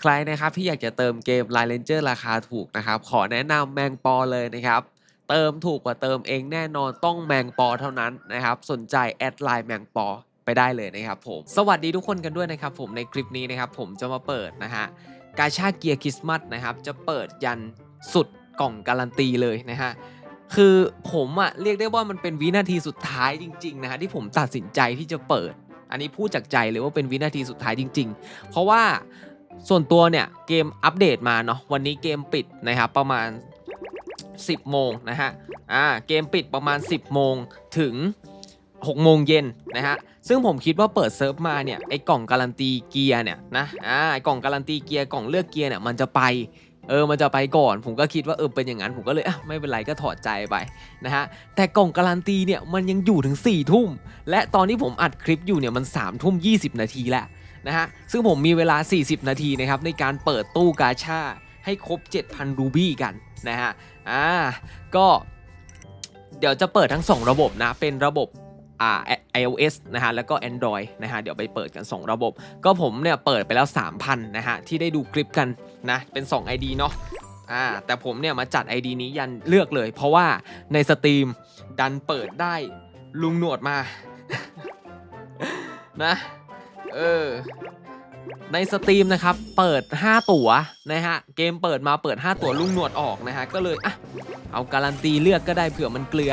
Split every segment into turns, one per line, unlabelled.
ใครนะครับที่อยากจะเติมเกม Line Ranger ราคาถูกนะครับ ขอแนะนำแมงปอเลยนะครับ เติมถูกกว่าเติมเองแน่นอนต้องแมงปอเท่านั้นนะครับ สนใจแอดไลน์แมงปอไปได้เลยนะครับผม สวัสดีทุกคนกันด้วยนะครับผมในคลิปนี้นะครับผมจะมาเปิดนะฮะกาชาเกียร์คริสต์มาสนะครับจะเปิดยันสุดกล่องการันตีเลยนะฮะคือผมอะเรียกได้ว่ามันเป็นวินาทีสุดท้ายจริงๆนะฮะที่ผมตัดสินใจที่จะเปิด อันนี้พูดจากใจเลยว่าเป็นวินาทีสุดท้ายจริง ๆ เพราะว่า ส่วนตัวเนี่ยเกมอัปเดตมาเนาะวันนี้เกมปิดนะครับประมาณ 10 โมงนะฮะอ่าเกมปิดประมาณ 10 โมงถึง 6 โมงเย็นนะฮะซึ่งผมคิดว่าเปิดเซิร์ฟมาเนี่ยไอ้กล่องการันตีเกียร์เนี่ยนะอ่าไอ้กล่องการันตีเกียร์กล่องเลือกเกียร์เนี่ยมันจะไปเออ มันจะไปก่อน ผมก็คิดว่าเออเป็นอย่างนั้น ผมก็เลยอะไม่เป็นไรก็ถอดใจไปนะฮะ แต่กล่องการันตีเนี่ยมันยังอยู่ถึง4ี่ทุ่ม และตอนที่ผมอัดคลิปอยู่เนี่ยมัน3ามทุ่มยีนาทีแล้ว นะฮะ ซึ่งผมมีเวลา 40 นาทีนะครับในการเปิดตู้กาชาให้ครบ 7,000 รูบี้กันนะฮะ อ่า ก็เดี๋ยวจะเปิดทั้ง 2 ระบบนะ เป็นระบบอ่า iOS นะฮะ แล้วก็ Android นะฮะ เดี๋ยวไปเปิดกัน 2 ระบบ ก็ผมเนี่ยเปิดไปแล้ว 3,000 นะฮะ ที่ได้ดูคลิปกันนะ เป็น 2 ID เนาะอ่าแต่ผมเนี่ยมาจัด ID นี้ยันเลือกเลย เพราะว่าในสตรีมดันเปิดได้ลุงหนวดมา นะ เออ ในสตรีมนะครับ เปิด 5 ตั๋วนะฮะ เกมเปิดมาเปิด 5 ตั๋วลุงหนวดออกนะฮะ ก็เลยอะเอาการันตีเลือกก็ได้เผื่อมันเกลือ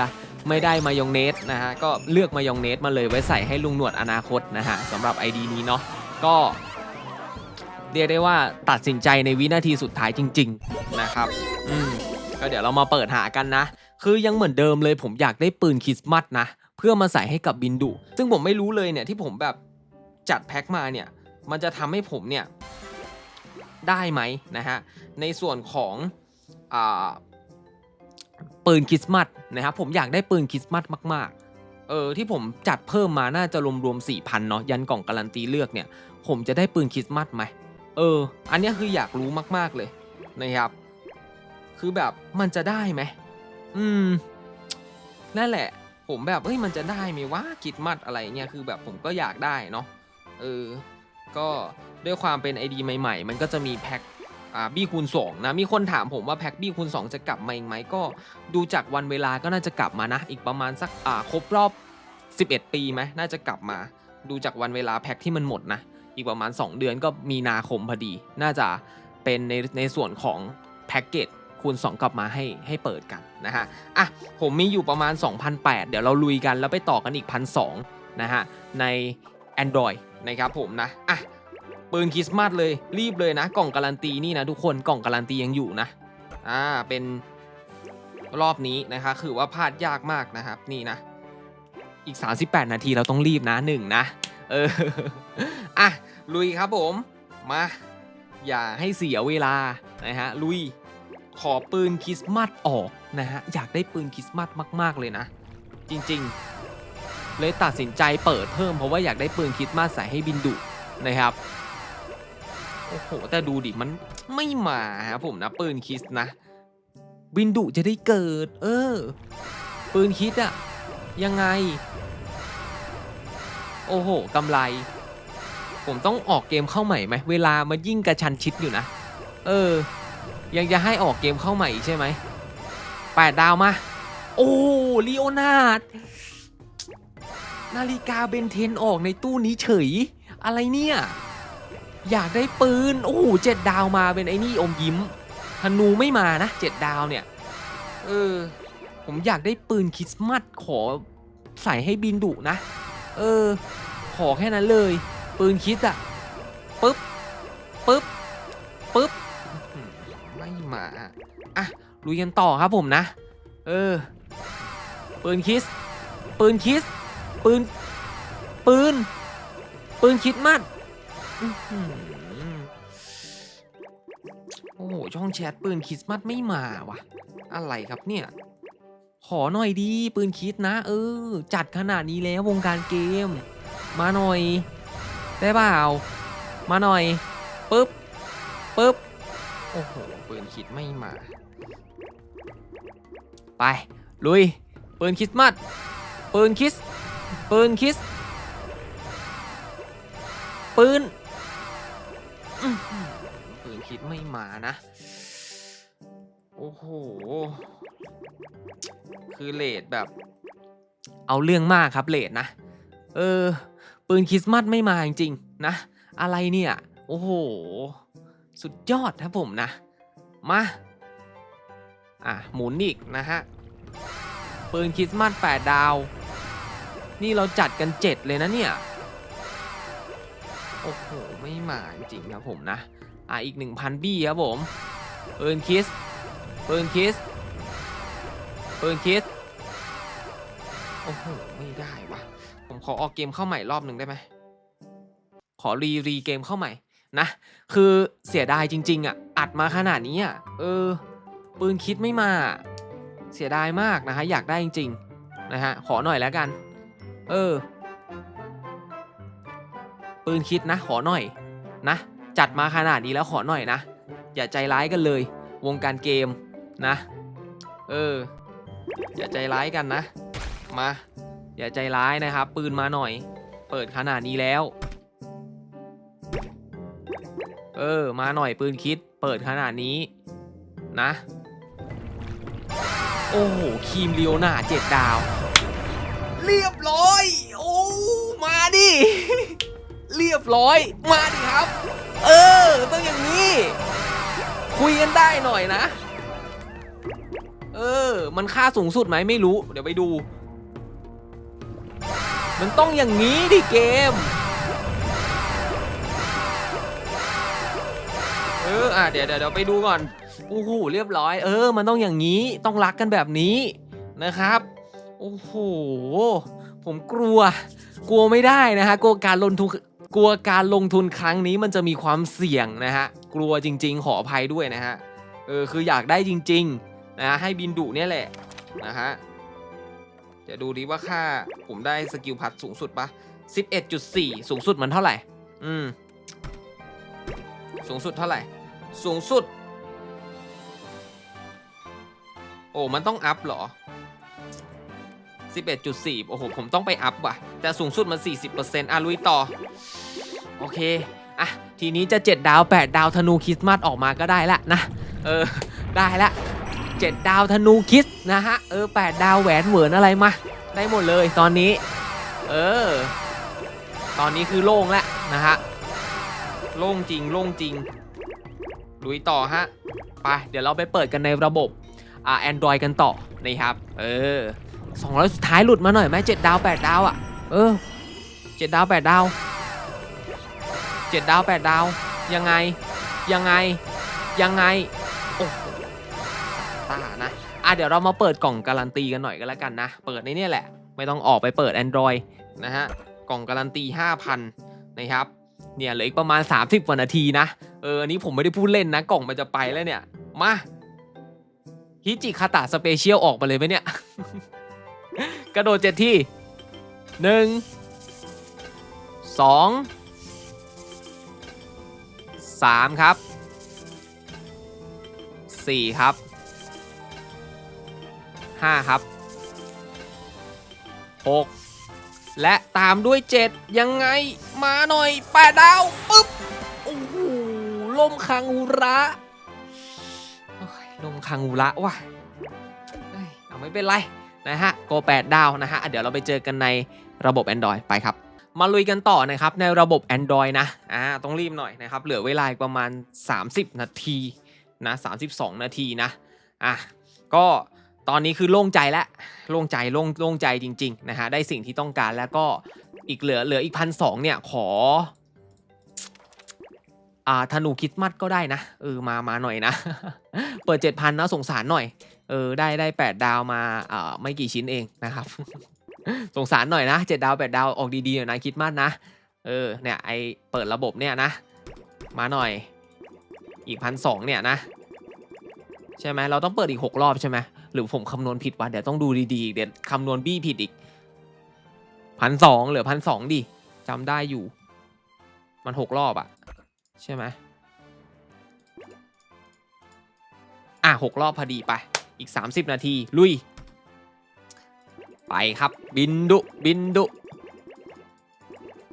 ไม่ได้มายองเนสนะฮะ ก็เลือกมายองเนสมาเลยไว้ใส่ให้ลุงหนวดอนาคตนะฮะสำหรับ ID นี้เนาะ ก็เรียกได้ว่าตัดสินใจในวินาทีสุดท้ายจริง ๆนะครับ อืม ก็เดี๋ยวเรามาเปิดหากันนะ คือยังเหมือนเดิมเลยผมอยากได้ปืนคริสต์มาสนะ เพื่อมาใส่ให้กับบินดุ ซึ่งผมไม่รู้เลยเนี่ยที่ผมแบบ จัดแพ็คมาเนี่ยมันจะทำให้ผมเนี่ยได้ไหมนะฮะในส่วนของอปืนคริสต์มาสนะครับผมอยากได้ปืนคริสต์มาสมาก ๆ เออที่ผมจัดเพิ่มมาน่าจะรวมๆสี่พันเนาะยันกล่องการันตีเลือกเนี่ย ผมจะได้ปืนคริสต์มาสไหมเออ อันนี้คืออยากรู้มาก ๆเลยนะครับ คือแบบมันจะได้ไหมอืมนั่นแหละ ผมแบบเอ้ยมันจะได้ไหมวะคิดมัดอะไรเงี้ยคือแบบผมก็อยากได้เนาะ เออ ก็ด้วยความเป็น ID ใหม่ๆ มันก็จะมีแพ็คอ่าบี้คูณ2นะ มีคนถามผมว่าแพ็คบี้คูณ2 จะกลับมาอีกไหมก็ดูจากวันเวลาก็น่าจะกลับมานะ อีกประมาณสักอ่าครบรอบ 11 ปีไหมน่าจะกลับมา ดูจากวันเวลาแพ็คที่มันหมดนะ อีกประมาณ 2 เดือนก็มีนาคมพอดี น่าจะเป็นในในส่วนของแพ็กเกจคูณ 2 กลับมาให้ให้เปิดกันนะฮะ อะ ผมมีอยู่ประมาณ 2,008 เดี๋ยวเราลุยกันแล้วไปต่อกันอีก1,200นะฮะ ใน Android นะครับผมนะอะปืนคริสต์มาสเลยรีบเลยนะ กล่องการันตีนี่นะทุกคนกล่องการันตียังอยู่นะอ่าเป็นรอบนี้นะคะคือว่าพลาดยากมากนะครับนี่นะ อีก 38 นาทีเราต้องรีบนะหนึ่งนะเอออะลุยครับผมมาอย่าให้เสียเวลานะฮะลุยขอปืนคริสต์มาสออกนะฮะอยากได้ปืนคริสต์มาสมาก ๆ เลยนะ จริง ๆ เลยตัดสินใจเปิดเพิ่มเพราะว่าอยากได้ปืนคริสต์มาใส่ให้บินดุนะครับโอ้โหแต่ดูดิมันไม่มาครับผมนะปืนคริสต์นะ บินดุจะได้เกิด เออ ปืนคิดอะยังไง โอ้โหกำไร ผมต้องออกเกมเข้าใหม่ไหมเวลามันยิ่งกระชันชิดอยู่นะ เออ ยังจะให้ออกเกมเข้าใหม่อีกใช่ไหมแปดดาวมา โอ้ลีโอนาร์ด นาฬิกาเบนเทนออกในตู้นี้เฉย อะไรเนี่ย อยากได้ปืน โอ้โหเจ็ดดาวมาเป็นไอ้นี่อมยิ้มธนูไม่มานะเจ็ดดาวเนี่ย เออ ผมอยากได้ปืนคริสต์มาสขอใส่ให้บินดุนะ เออ ขอแค่นั้นเลย ปืนคิดอะปึ๊บปึ๊บปึ๊บไม่มาอะลุยกันต่อครับผมนะ เออ ปืนคิส ปืนคิส ปืน ปืน ปืนคิดมัดโอ้โห ช่องแชทปืนคริสต์มาสไม่มาวะอะไรครับเนี่ย ขอหน่อยดี ปืนคิดนะ เออ จัดขนาดนี้แล้ววงการเกม มาหน่อย ได้เปล่า มาหน่อยปึ๊บปึ๊บโอ้โห ปืนคิดไม่มา ไป ลุย ปืนคริสต์มาสปืนคริส ปืนคิส ปืนปืนคิดไม่มานะ โอ้โห คือเลดแบบ เอาเรื่องมากครับเลดนะ เออ ปืนคริสต์มาสไม่มาจริงๆนะ อะไรเนี่ย โอ้โห สุดยอดครับผมนะ มา อะ หมุนอีกนะฮะ ปืนคริสต์มาส8ดาว นี่เราจัดกัน 7 เลยนะเนี่ย โอ้โห ไม่มาจริงครับผมนะ อะ อีก 1,000 บี้ครับผมปืนคิสปืนคิสปืนคิสโอ้โห ไม่ได้วะผมขอออกเกมเข้าใหม่รอบหนึ่งได้ไหม ขอรีรีเกมเข้าใหม่นะ คือเสียดายจริง ๆ อะ อัดมาขนาดนี้อะ เออ ปืนคิดไม่มา เสียดายมากนะฮะ อยากได้จริง ๆ นะฮะ ขอหน่อยแล้วกัน เออ ปืนคิดนะ ขอหน่อยนะ จัดมาขนาดนี้แล้วขอหน่อยนะ อย่าใจร้ายกันเลย วงการเกมนะ เออ อย่าใจร้ายกันนะ มา อย่าใจร้ายนะครับ ปืนมาหน่อย เปิดขนาดนี้แล้ว เออ มาหน่อยปืนคิด เปิดขนาดนี้นะ โอ้โห คีมเลียวนาเจ็ดดาว เรียบร้อย โอ้ มาดิ เรียบร้อย มาดิครับ เออ ต้องอย่างนี้ คุยกันได้หน่อยนะ เออ มันค่าสูงสุดไหมไม่รู้ เดี๋ยวไปดู มันต้องอย่างนี้ดิเกม เออ อะ เดี๋ยวเดี๋ยวเดี๋ยวไปดูก่อน โอ้โห เรียบร้อย เออ มันต้องอย่างนี้ ต้องรักกันแบบนี้นะครับ โอ้โห ผมกลัว กลัวไม่ได้นะฮะ กลัวการลงทุน กลัวการลงทุนครั้งนี้มันจะมีความเสี่ยงนะฮะ กลัวจริง ๆ ขออภัยด้วยนะฮะ เออ คืออยากได้จริงๆนะฮะให้บินดุเนี่ยแหละนะฮะ จะดูดิว่าค่าผมได้สกิลพัดสูงสุดปะ11.4 สูงสุดมันเท่าไหร่ อืม สูงสุดเท่าไหร่ สูงสุด โอ้ มันต้องอัพเหรอ 11.4 โอ้โห ผมต้องไปอัพว่ะ แต่สูงสุดมัน 40%อะลุยต่อ โอเค อะ ทีนี้จะ 7 ดาว 8 ดาวธนูคริสต์มาสออกมาก็ได้ละนะ เออ ได้ละ 7 ดาวธนูคริสต์นะฮะ เออ 8 ดาวแหวนเหวินอะไรมา ได้หมดเลยตอนนี้ เออ ตอนนี้คือโล่งแล้วนะฮะ โล่งจริง โล่งจริง ลุยต่อฮะ ไป เดี๋ยวเราไปเปิดกันในระบบอ่า Android กันต่อนะครับ เออ 200สุดท้ายหลุดมาหน่อยไหม7ดดาว8ดดาวอะ เออ7ดดาว8ดดาว7ดดาว8ดดาว ยังไง ยังไง ยังไง โอ้ตานะ อะเดี๋ยวเรามาเปิดกล่องการันตีกันหน่อยกันแล้วกันนะ เปิดในนี่แหละ ไม่ต้องออกไปเปิด Android นะฮะ กล่องการันตี 5,000 นะครับ เนี่ยเหลืออีกประมาณ 30กว่านาทีนะ เอออันนี้ผมไม่ได้พูดเล่นนะ กล่องมันจะไปแล้วเนี่ย มาฮิจิคาตะสเปเชียลออกมาเลยไหมเนี่ย กระโดดเจ็ดที่หนึ่งสองสามครับสี่ครับห้าครับหกและตามด้วยเจ็ดยังไงมาหน่อยแปดดาวปึ๊บโอ้โหลมคังอุระลมคังอุระว่ะเอ้ยเอาไม่เป็นไร นะฮะโก8ดาวนะฮะ เดี๋ยวเราไปเจอกันในระบบ Android ไปครับ มาลุยกันต่อนะครับในระบบ Android นะ อ่า ต้องรีบหน่อยนะครับ เหลือเวลาประมาณ 30 นาทีนะ32 นาทีนะ อะ ก็ตอนนี้คือโล่งใจแล้ว โล่งใจ โล่ง โล่งใจจริงๆนะฮะ ได้สิ่งที่ต้องการแล้วก็อีกเหลือ เหลืออีกพันสองเนี่ยขออ่าธนูคิดมัดก็ได้นะเออมามาหน่อยนะ เปิดเจ็ดพันนะสงสารหน่อย เออได้ได้แปดดาวมาเอ่าไม่กี่ชิ้นเองนะครับ สงสารหน่อยนะเจ็ดดาวแปดดาวออกดีๆหน่อยนะคิดมัดนะเออเนี่ยไอเปิดระบบเนี่ยนะ มาหน่อยอีกพันสองเนี่ยนะ ใช่ไหมเราต้องเปิดอีกหกรอบใช่ไหมหรือผมคำนวณผิดวะเดี๋ยวต้องดูดีๆเดี๋ยวคำนวณบี้ผิดอีกพันสองเหลือพันสองดิจำได้อยู่ มันหกรอบอะใช่ไหมอะหกรอบพอดีไป อีก 30 นาที ลุย ไปครับบินดุบินดุ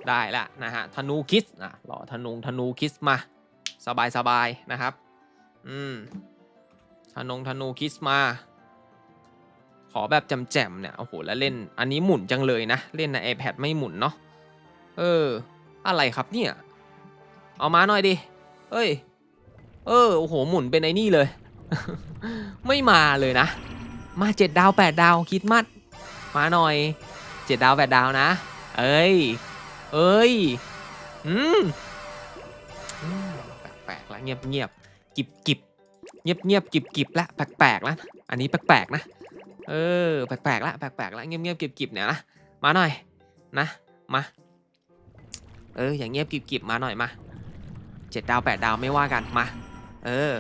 ได้ละนะฮะธนูคิสอะรอธนูธนูคิสมา สบายสบายนะครับ อืมธนงธนูคิสมา ขอแบบจำๆเนี่ยโอ้โหแล้วเล่นอันนี้หมุนจังเลยนะ เล่นใน iPad ไม่หมุนเนาะเออ อะไรครับเนี่ย เอามาหน่อยดิเอ้ย เออโอ้โหหมุนเป็นไอ้นี่เลย ไม่มาเลยนะ มาเจ็ดดาวแปดดาวคิดมัด มาหน่อยเจ็ดดาวแปดดาวนะ เอ้ย เอ้ย อืมแปลกๆแล้วเงียบเงียบๆกิบกิบเงียบเงียบๆกิบกิบละแปลกๆแล้วอันนี้แปลกๆนะ เออ แปลกๆละแปลกๆละเงียบเงียบๆกิบกิบๆเนี่ยนะมาหน่อยนะมาเอออย่างเงียบกิบกิบๆมาหน่อยมาเจ็ดดาวแปดดาวไม่ว่ากันมา เออ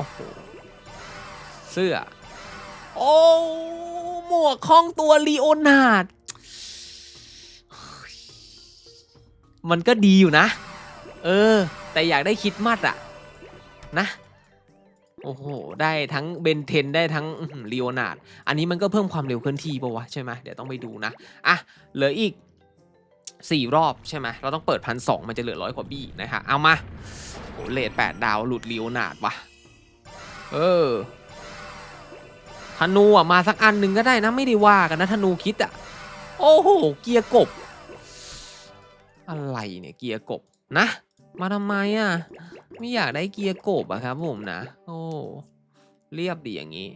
อ้โหเสื้อ โอ้หมวกของตัวลีโอนาร์ดมันก็ดีอยู่นะ เออ แต่อยากได้คิดมัดอะนะ โอ้โห ได้ทั้งเบนเทนได้ทั้งลีโอนาร์ด อันนี้มันก็เพิ่มความเร็วเคลื่อนที่ปะวะใช่ไหมเดี๋ยวต้องไปดูนะ อะ เหลืออีก 4 รอบใช่ไหมเราต้องเปิดพันสมันจะเหลือร้อยกว่าบี้นะฮะเอามาโอ้เลทแปดดาวหลุดลีโอนาร์ดวะ เออธนูอะมาสักอันหนึ่งก็ได้นะไม่ได้ว่ากันนะธนูคิดอะ โอ้โหเกียร์กบ อะไรเนี่ยเกียร์กบนะ มาทำไมอะ ไม่อยากได้เกียร์กบอะครับผมนะ โอ้เรียบดีอย่างนี้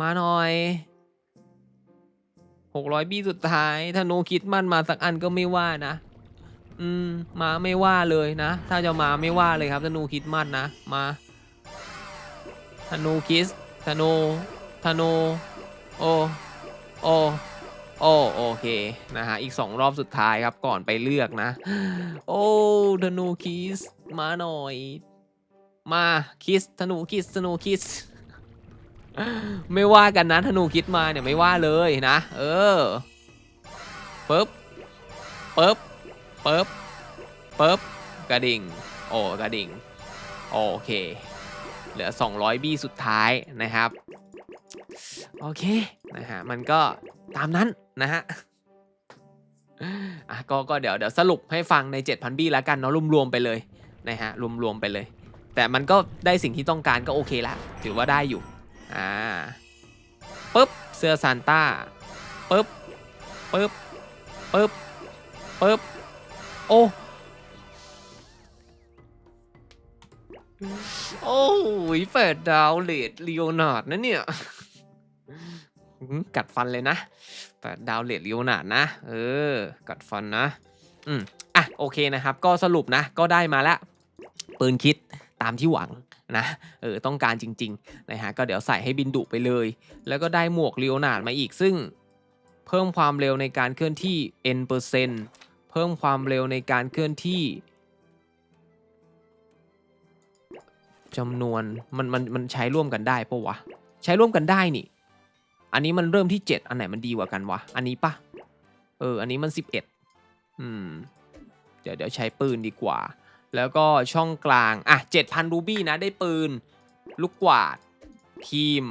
มาหน่อยหกร้อยบี้สุดท้ายธนูคิดมันมาสักอันก็ไม่ว่านะ อืม มาไม่ว่าเลยนะ ถ้าจะมาไม่ว่าเลยครับธนูคิดมันนะมา ธนูคิสธนูธนูโอโอโอโอเคนะฮะอีกสองรอบสุดท้ายครับก่อนไปเลือกนะ โอ้ธนูคิสมาหน่อย มาคิสธนูคิสธนูคิสไม่ว่ากันนะธนูคิดมาเนี่ยไม่ว่าเลยนะ เออปึ๊บปึ๊บปึ๊บปึ๊บกระดิ่ง โอ้กระดิ่ง โอเค เหลือ 200 บี้สุดท้ายนะครับ โอเคนะฮะมันก็ตามนั้นนะฮะอะก็ก็เดี๋ยวเดี๋ยวสรุปให้ฟังใน 7,000 บี้แล้วกันเนาะรวมๆไปเลยนะฮะรวมๆไปเลย แต่มันก็ได้สิ่งที่ต้องการก็โอเคละถือว่าได้อยู่อ่าปุ๊บเสื้อซานต้าปุ๊บปุ๊บปุ๊บปุ๊บโอ้ โอ้ยแปดดาวเลดลีโอนาร์ดนะเนี่ยกัดฟันเลยนะแปดดาวเลดลีโอนาร์ดนะ เออ กัดฟันนะ อืมอะโอเคนะครับ ก็สรุปนะ ก็ได้มาล้วปืนคิดตามที่หวังนะ เออ ต้องการจริงๆนะฮะ ก็เดี๋ยวใส่ให้บินดุไปเลย แล้วก็ได้หมวกเลีโอนาร์ดมาอีกซึ่ง เพิ่มความเร็วในการเคลื่อนที่ n เปอร์เซ็นต์เพิ่มความเร็วในการเคลื่อนที่ จำนวนมันมันมันใช้ร่วมกันได้ปะวะ ใช้ร่วมกันได้นี่ อันนี้มันเริ่มที่ 7 อันไหนมันดีกว่ากันวะ อันนี้ปะเออ อันนี้มัน 11 อืม เดี๋ยวเดี๋ยวใช้ปืนดีกว่า แล้วก็ช่องกลาง อะ 7,000 รูบี้นะ ได้ปืน ลูกกวาดครีม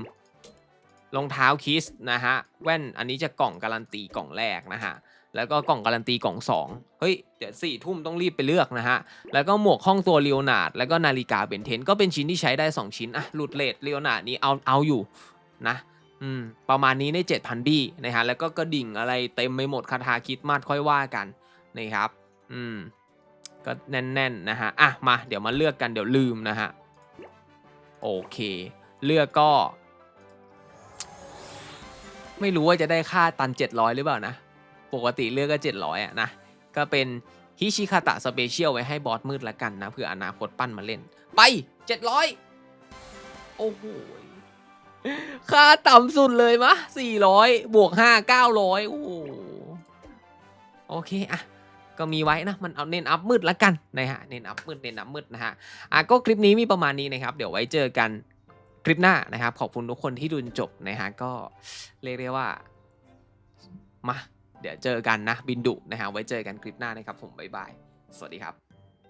รองเท้าคิสนะฮะ แว่นอันนี้จะกล่องการันตีกล่องแรกนะฮะ แล้วก็กล่องการันตีกล่อง 2 เฮ้ย เดี๋ยวสี่ทุ่มต้องรีบไปเลือกนะฮะ แล้วก็หมวกห้องตัวเลโอนาดแล้วก็นาฬิกาเบนเทนก็เป็นชิ้นที่ใช้ได้ 2 ชิ้นอะหลุดเลทเลโอนาดนี้เอาเอาอยู่นะอืมประมาณนี้ใน 7,000 บี้นะฮะ แล้วก็กระดิ่งอะไรเต็มไปหมดคาถาคิดมาดค่อยว่ากันนะครับอืมก็แน่นๆนะฮะอะมาเดี๋ยวมาเลือกกันเดี๋ยวลืมนะฮะโอเค
เลือกก็ ไม่รู้ว่าจะได้ค่าตัน 700 หรือเปล่านะ ปกติเลือกก็700อะนะ ก็เป็นฮิชิคาตะสเปเชียลไว้ให้บอสมืดละกันนะเผื่ออนาคตปั้นมาเล่น ไป 700 โอ้โหค่าต่ำสุดเลยมะ 400 บวก 5 900 โอ้โหโอเคอะก็มีไว้นะ มันเอาเน้นอัพมืดละกันนะฮะ เน้นอัพมืด เน้นอัพมืดนะฮะ อะก็คลิปนี้มีประมาณนี้นะครับ เดี๋ยวไว้เจอกันคลิปหน้านะครับ ขอบคุณทุกคนที่ดูจนจบนะฮะ ก็เรียกได้ว่า มา เดี๋ยวเจอกันนะบินดุนะฮะไว้เจอกันคลิปหน้านะครับผมบ๊ายบาย สวัสดีครับ